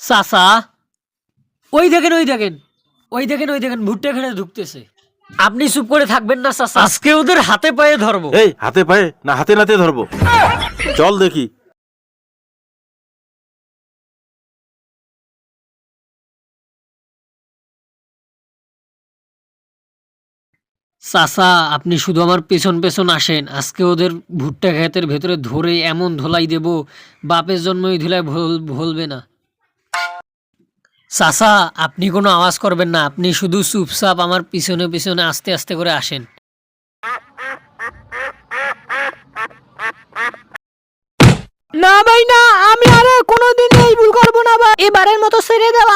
চাচা ওই দেখেন ওই দেখেন ওই দেখেন ওই দেখেন, ভুট্টা খেলে ঢুকতেছে। আপনি চুপ করে থাকবেন না চাচা আজকে ওদের হাতে পায়ে ধরবো। এই, হাতে পায়ে না, হাতে নাতে ধরবো। চল দেখি। চাচা, আপনি শুধু আমার পেছন পেছন আসেন। আজকে ওদের ভুট্টা ক্ষেতের ভেতরে ধরে এমন ধোলাই দেব, বাপের জন্মই ধুলায় ভুল ভুলবে না। চাচা, আপনি কোনো আওয়াজ করবেন না, আপনি শুধু চুপচাপ আমার পিছনে পিছনে আস্তে আস্তে করে আসেন। না ভাই, না, আমি আর কোনোদিন এই ভুল করব না ভাই। এবারের মতো ছেড়ে দাও